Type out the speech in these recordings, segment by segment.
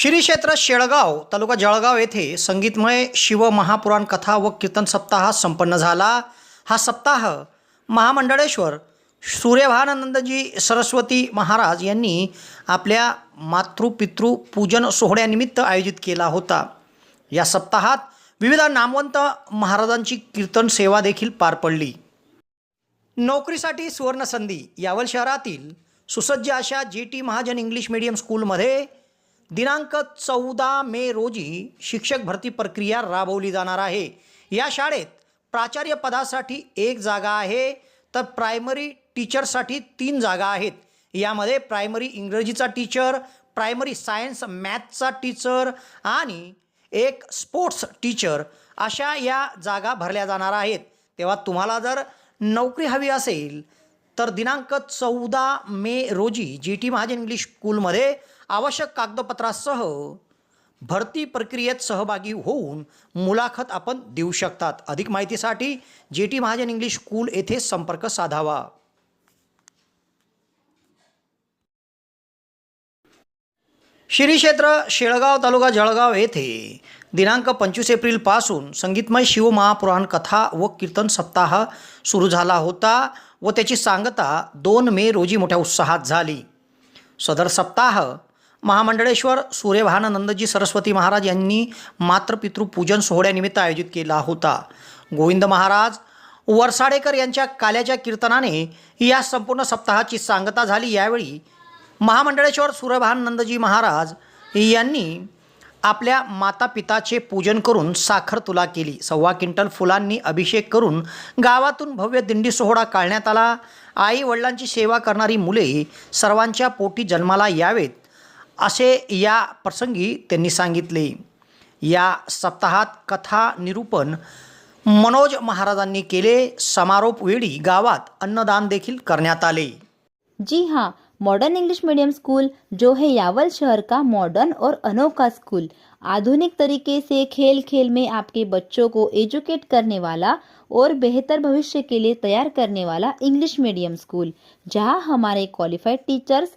श्री क्षेत्र शेळगाव तालुका जळगाव येथे संगीतमय शिव महापुराण कथा व कीर्तन सप्ताह संपन्न झाला. हा सप्ताह महामंडळेश्वर सूर्यभानंदजी सरस्वती महाराज यांनी आपल्या मातृपितृ पूजन सोहळ्यानिमित्त आयोजित केला होता. या सप्ताहात विविध नामवंत महाराजांची कीर्तन सेवा देखील पार पडली. नोकरीसाठी सुवर्णसंधी यावल शहरातील सुसज्ज अशा J T Mahajan English medium स्कूलमध्ये दिनांक चौदा मे रोजी शिक्षक भरती प्रक्रिया राबवली जाणार आहे. या शाळेत प्राचार्य पदासाठी एक जागा आहे तर प्रायमरी टीचरसाठी तीन जागा आहेत. यामध्ये प्रायमरी इंग्रजीचा टीचर प्रायमरी सायन्स मॅथचा टीचर आणि एक स्पोर्ट्स टीचर अशा या जागा भरल्या जाणार आहेत. तेव्हा तुम्हाला जर नोकरी हवी असेल तर दिनांक चौदा मे रोजी जी टी महाजन इंग्लिश स्कूलमध्ये आवश्यक कागदपत्रासह भरती प्रक्रियेत सहभागी होऊन मुलाखत आपण देऊ शकतात. अधिक माहितीसाठी J T Mahajan English school येथे संपर्क साधावा. श्री क्षेत्र शेळगाव तालुका जळगाव येथे दिनांक पंचवीस एप्रिलपासून संगीतमय शिवमहापुराण कथा व कीर्तन सप्ताह सुरू झाला होता व त्याची सांगता दोन मे रोजी मोठ्या उत्साहात झाली. सदर सप्ताह महामंडळेश्वर सूर्यभानंदजी सरस्वती महाराज यांनी मातृपितृ पूजन सोहळ्यानिमित्त आयोजित केला होता. गोविंद महाराज वरसाडेकर यांच्या काल्याच्या कीर्तनाने या संपूर्ण सप्ताहाची सांगता झाली. यावेळी महामंडळेश्वर सूर्यभानंदजी महाराज यांनी आपल्या माता पिताचे पूजन करून साखर तुला केली. सव्वा क्विंटल फुलांनी अभिषेक करून गावातून भव्य दिंडी सोहळा काढण्यात आला. आई वडिलांची सेवा करणारी मुले सर्वांच्या पोटी जन्माला यावेत. असे या प्रसंगी त्यांनी सांगितले. या सप्ताहात कथा निरूपण मनोज महाराजांनी केले. समारोप वेळी गावात अन्नदान देखील करण्यात आले. जी हाँ मॉडर्न इंग्लिश मीडियम स्कूल जो है यावल शहर का मॉडर्न और अनोखा स्कूल आधुनिक तरीके से खेल खेल में आपके बच्चों को एजुकेट करने वाला और बेहतर भविष्य के लिए तैयार करने वाला इंग्लिश मीडियम स्कूल जहाँ हमारे क्वालिफाइड टीचर्स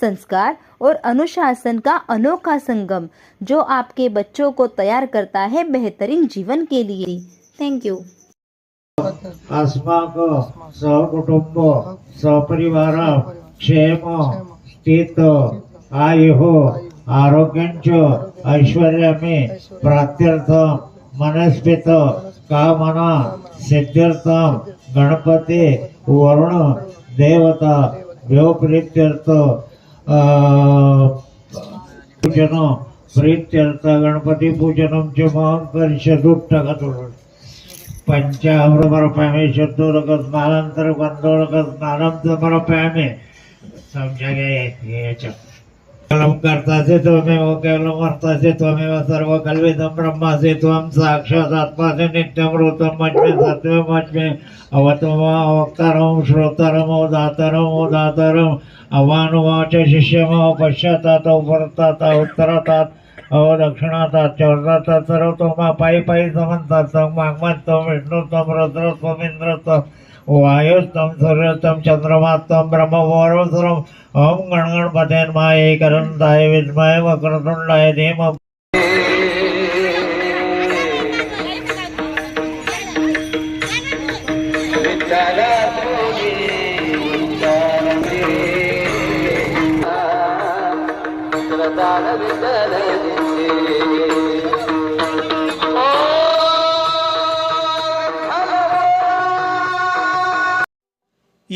संस्कार और अनुशासन का अनोखा संगम, जो आपके बच्चों को तैयार करता है बेहतरीन जीवन के लिए। थैंक यू अस्माक सहकुटुंब सहपरिवार, क्षेम, स्थित, आयुः, आरोग्यञ्च, ऐश्वर्यमे प्राप्त्यर्थ मनस्पित कामना सिद्ध्यर्थम गणपती, वरुण, देवता देवप्रीत्यर्थ पूजन, प्रीत्यर्थ गणपति पूजन च महान परिषदूप टाका तोडून पंचामृतमर्पयामे शुद्धोरक स्नानांतर गंधोरक स्नानम समर्पयामे समजा कलम करता से त्वमेव केवलम अर्था से त्वमेव सर्व कल्विदम ब्रह्मा से त्वम साक्षात आत्मा से नित्यम रूतम में सत्व मज्मे अवतम अवक्तरम श्रोतरम उदातरम उदातरम अवानुवाच शिष्यम पश्चातात उपरतात उत्तरातात अव दक्षिणातात चौरातात सर्वतोमा, पाई पाई समंतात तम मागमत्तम विष्णुतम रुद्रत्वम इंद्रत्वम वायुस्तम सूर्यस्तम ब्रह्म ब्रह्मवरवसरम ओम गणगणपते नमः करंदाय विद्महे वक्रतुंडाय धीमहि।